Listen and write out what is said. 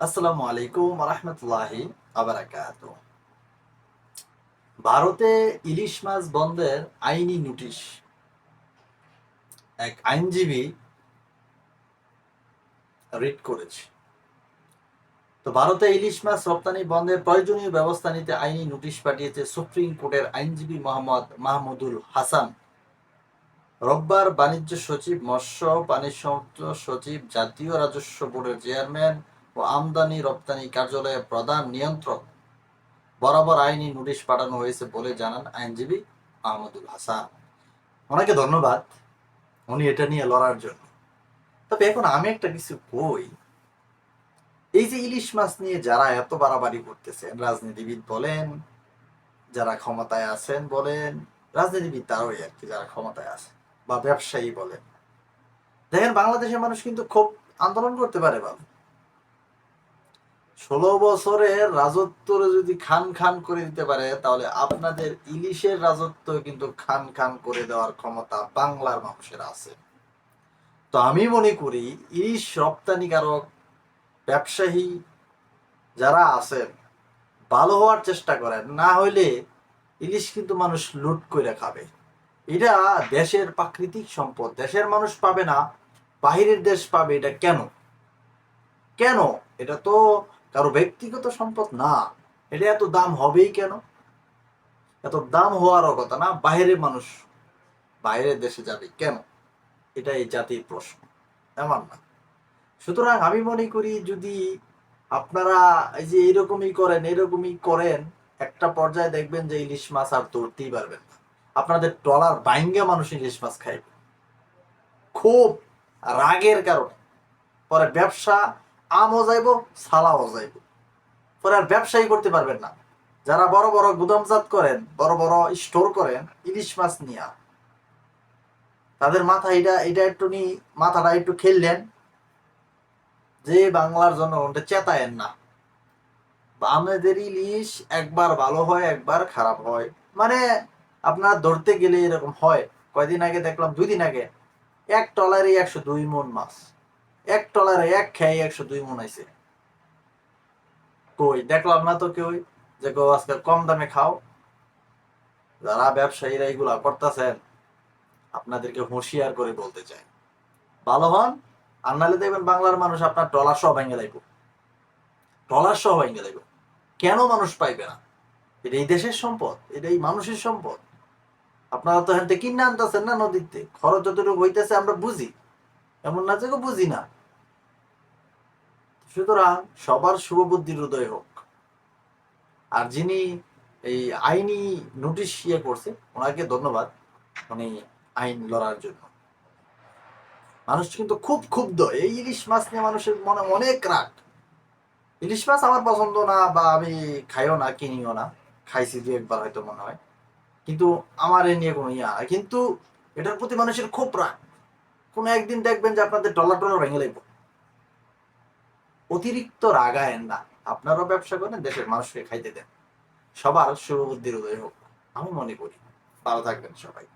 আসসালামু আলাইকুম রহমতুল্লাহি আবরাকাত। ভারতে ইলিশ মাছ বন্ধের আইনি নোটিশ। এক আইনজীবী রিট করেছে। তো ভারতে ইলিশ মাছ রপ্তানি বন্ধের প্রয়োজনীয় ব্যবস্থা নিতে আইনি নোটিশ পাঠিয়েছে সুপ্রিম কোর্টের আইনজীবী মোহাম্মদ মাহমুদুল হাসান। রোববার বাণিজ্য সচিব, মৎস্য পানি সচিব, জাতীয় রাজস্ব বোর্ডের চেয়ারম্যান ও আমদানি, রপ্তানি কার্যালয়ের প্রধান নিয়ন্ত্রক। বরাবর আইনি নোটিশ পাঠানো হয়েছে বলে জানান আইনজীবী মাহমুদুল হাসান। ওনাকে ধন্যবাদ। উনি এটা নিয়ে লড়ার জন্য। তবে এখন আমি একটা কিছু কই। এই যে ইলিশ মাছ নিয়ে যারা এত বাড়াবাড়ি করতেছেন, রাজনীতিবিদ বলেন, যারা ক্ষমতায় আছেন বলেন, রাজনীতিবিদ তারাই আর কি, যারা ক্ষমতায় আছে বা ব্যবসায়ী বলেন। দেখেন, বাংলাদেশের মানুষ কিন্তু খুব আন্দোলন করতে পারে বাবু ষোলো বছরের রাজত্ব যদি খান খান করে দিতে পারে, তাহলে আপনাদের ইলিশের রাজত্ব কিন্তু খান খান করে দেওয়ার ক্ষমতা বাংলার মানুষের আছে। তো আমি মনে করি, ইলিশ রপ্তানিকারক ব্যবসায়ী যারা আছেন, ভালো হওয়ার চেষ্টা করেন, না হইলে ইলিশ কিন্তু মানুষ লুট করে খাবে। এটা দেশের প্রাকৃতিক সম্পদ, দেশের মানুষ পাবে না, বাহিরের দেশ পাবে এটা কেন? কেন? এটা তো কারও ব্যক্তিগত সম্পদ না, এটা এত দাম হবেই কেন? এত দাম হওয়ারও কথা না, বাইরের মানুষ বাইরের দেশে যাবে কেন? এটা এই জাতির প্রশ্ন, এমন না। সুতরাং আমি মনে করি যদি আপনারা এই যে এরকমই করেন এরকমই করেন, একটা পর্যায়ে দেখবেন যে ইলিশ মাছ আর ধরতেই পারবেন না। আপনাদের টলার বাইঙ্গা মানুষ ইলিশ মাছ খাইবে। খুব রাগের কারণে। পরে ব্যবসা আমও যাইব, সালাও যাইব। পরে আর ব্যবসায়ী করতে পারবেন না। যারা বড় বড় গুদামজাত করেন, বড় বড় স্টোর করেন, ইলিশ মাছ নিয়ে, তাদের মাথা এটা এটা একটু নি, মাথাটা একটু খেললেন, যে বাংলার জন্য ওটা চেতায়েন না। আমাদের ইলিশ একবার ভালো হয়, একবার খারাপ হয়। মানে আপনার ধরতে গেলে এরকম হয়। কয়দিন আগে দেখলাম, দুই দিন আগে, এক টলারে একশো দুই মন মাছ। এক এক খেয়ে একশো দুই কই, দেখলাম না তো কেউ যে আজকে কম দামে খাও। যারা ব্যবসায়ীরা করতেছেন, আপনাদেরকে হুঁশিয়ার করে বলতে চাই। ভালো হন, আর নাহলে দেখবেন বাংলার মানুষ আপনার টলার সহ ভেঙে লাগবে টলার সহ ভেঙে লাগবে কেন মানুষ পাইবে না? এটা এই দেশের সম্পদ, এটা এই মানুষের সম্পদ। আপনারা তো হ্যাঁ কিনে আনতেছেন না নদীতে? খরচ যতটুকু হইতেছে আমরা বুঝি। এমন না যে বুঝি না। সুতরাং সবার শুভ বুদ্ধির হৃদয় হোক। আর যিনি এই আইনি নোটিশ ইয়ে করছে, ওনাকে ধন্যবাদ উনি আইন লড়ার জন্য। মানুষ কিন্তু খুব ক্ষুব্ধ। এই ইলিশ মাছ নিয়ে মানুষের মনে অনেক রাগ। ইলিশ মাছ আমার পছন্দ না বা আমি খাইও না, কিনিও না। খাইছি দু একবার হয়তো মনে হয়। কিন্তু আমার এ নিয়ে কোনো ইয়া। কিন্তু এটার প্রতি মানুষের খুব রাগ। কোনো একদিন দেখবেন যে আপনাদের ডলার টলার ভেঙে লাগবে অতিরিক্ত রাগায়েন না। আপনারাও ব্যবসা করেন, দেশের মানুষকে খাইতে দেন। সবার শুভবুদ্ধির উদয় হোক। আমি মনে করি। ভালো থাকবেন সবাই।